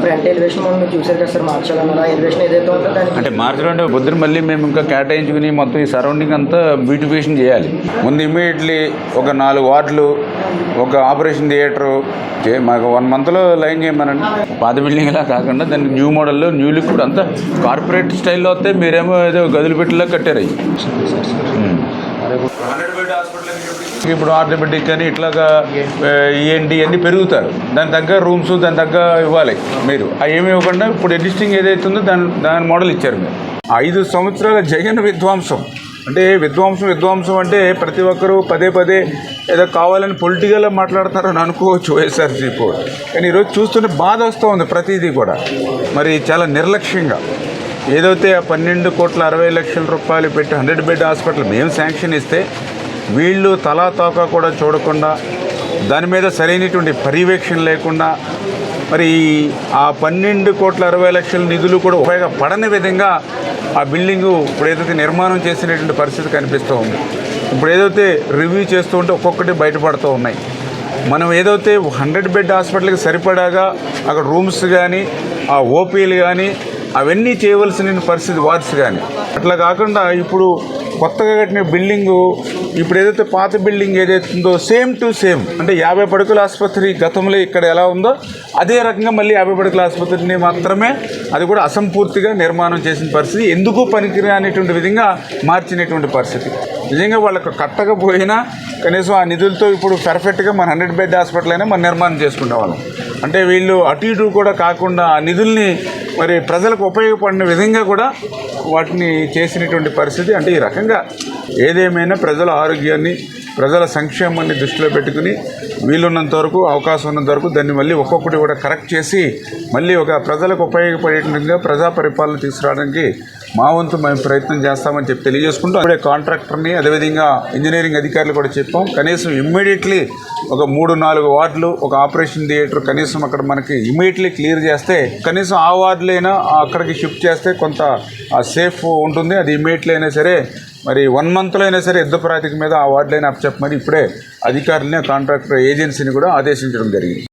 Front elevation మనం మీరు చూసారు కదా సార్ మార్చాలన్నారు ఆ ఎలివేషన్ ఏదైతే ఉందో దానికి అంటే మార్చడం అంటే పొద్దున మళ్ళీ మేము ఇంకా కేటాయించుకుని మొత్తం ఈ సరౌండింగ్ అంతా బ్యూటిఫికేషన్ చేయాలి. ముందు ఇమీడియట్లీ ఒక నాలుగు వార్డులు ఒక ఆపరేషన్ థియేటరు మాకు వన్ మంత్లో లైన్ చేయమనండి. పాత బిల్డింగ్ ఇలా కాకుండా దాన్ని న్యూ మోడల్లో న్యూ లుక్ కూడా అంతా కార్పొరేట్ స్టైల్లో వస్తే మీరేమో ఏదో గదులు పెట్టిలా కట్టారు అవి. ఇప్పుడు ఆర్థోపెడిక్ అని ఇట్లాగా ఏంటి అన్నీ పెరుగుతారు. దాని తగ్గ రూమ్స్ దాని తగ్గ ఇవ్వాలి మీరు. అవి ఏమి ఇవ్వకుండా ఇప్పుడు ఎగ్జిస్టింగ్ ఏదైతే ఉందో దాని దాని మోడల్ ఇచ్చారు మీరు. ఐదు సంవత్సరాల జగన్ విధ్వంసం. అంటే విధ్వంసం విధ్వంసం అంటే ప్రతి ఒక్కరూ పదే పదే ఏదో కావాలని పొలిటికల్గా మాట్లాడతారని అనుకోవచ్చు వైఎస్ఆర్సీపీ కానీ ఈరోజు చూస్తుంటే బాధ వస్తూ ఉంది ప్రతిదీ కూడా. మరి చాలా నిర్లక్ష్యంగా. ఏదైతే ఆ పన్నెండు కోట్ల అరవై లక్షల రూపాయలు పెట్టి హండ్రెడ్ బెడ్ హాస్పిటల్ మేము శాంక్షన్ ఇస్తే వీళ్ళు తలా తోక కూడా చూడకుండా దాని మీద సరైనటువంటి పర్యవేక్షణ లేకుండా మరి ఆ పన్నెండు కోట్ల అరవై లక్షల నిధులు కూడా ఉపయోగపడని విధంగా ఆ బిల్డింగు ఇప్పుడు ఏదైతే నిర్మాణం చేసినటువంటి పరిస్థితి కనిపిస్తూ ఉంది. ఇప్పుడు ఏదైతే రివ్యూ చేస్తూ ఉంటే ఒక్కొక్కటి బయటపడుతూ ఉన్నాయి. మనం ఏదైతే హండ్రెడ్ బెడ్ హాస్పిటల్కి సరిపడాగా అక్కడ రూమ్స్ కానీ ఆ ఓపీలు కానీ అవన్నీ చేయవలసిన పరిస్థితి వారిసి కానీ అట్లా కాకుండా ఇప్పుడు కొత్తగా కట్టిన బిల్డింగు ఇప్పుడు ఏదైతే పాత బిల్డింగ్ ఏదైతే ఉందో సేమ్ టు సేమ్ అంటే యాభై పడుకుల ఆసుపత్రి గతంలో ఇక్కడ ఎలా ఉందో అదే రకంగా మళ్ళీ యాభై పడుకుల ఆసుపత్రిని మాత్రమే అది కూడా అసంపూర్తిగా నిర్మాణం చేసిన పరిస్థితి. ఎందుకు పనికిరానేటువంటి విధంగా మార్చినటువంటి పరిస్థితి. నిజంగా వాళ్ళకు కట్టకపోయినా కనీసం ఆ నిధులతో ఇప్పుడు పర్ఫెక్ట్గా మన హండ్రెడ్ బెడ్ హాస్పిటల్ అయినా మనం నిర్మాణం చేసుకునే వాళ్ళం. అంటే వీళ్ళు అటు ఇటు కూడా కాకుండా ఆ నిధుల్ని మరి ప్రజలకు ఉపయోగపడిన విధంగా కూడా వాటిని చేసినటువంటి పరిస్థితి. అంటే ఈ రకంగా ఏదేమైనా ప్రజల ఆరోగ్యాన్ని ప్రజల సంక్షేమాన్ని దృష్టిలో పెట్టుకుని వీలున్నంత వరకు అవకాశం ఉన్నంత వరకు దాన్ని మళ్ళీ ఒక్కొక్కటి కూడా కరెక్ట్ చేసి మళ్ళీ ఒక ప్రజలకు ఉపయోగపడేటట్టుగా ప్రజా పరిపాలన తీసుకురావడానికి మా వంతు మేము ప్రయత్నం చేస్తామని చెప్పి తెలియజేసుకుంటూ అప్పుడే కాంట్రాక్టర్ని అదేవిధంగా ఇంజనీరింగ్ అధికారులు కూడా చెప్పాం. కనీసం ఇమ్మీడియట్లీ ఒక మూడు నాలుగు వార్డులు ఒక ఆపరేషన్ థియేటర్ కనీసం అక్కడ మనకి ఇమ్మీడియట్లీ క్లియర్ చేస్తే కనీసం ఆ వార్డులైనా అక్కడికి షిఫ్ట్ చేస్తే కొంత సేఫ్ ఉంటుంది. అది ఇమ్మీడియట్లీ అయినా సరే మరి వన్ మంత్లో అయినా సరే యుద్ధ ప్రాతిక మీద ఆ వార్డులైనా అప్పచెప్పమని ఇప్పుడే అధికారులని కాంట్రాక్టర్ ఏజెన్సీని కూడా ఆదేశించడం జరిగింది.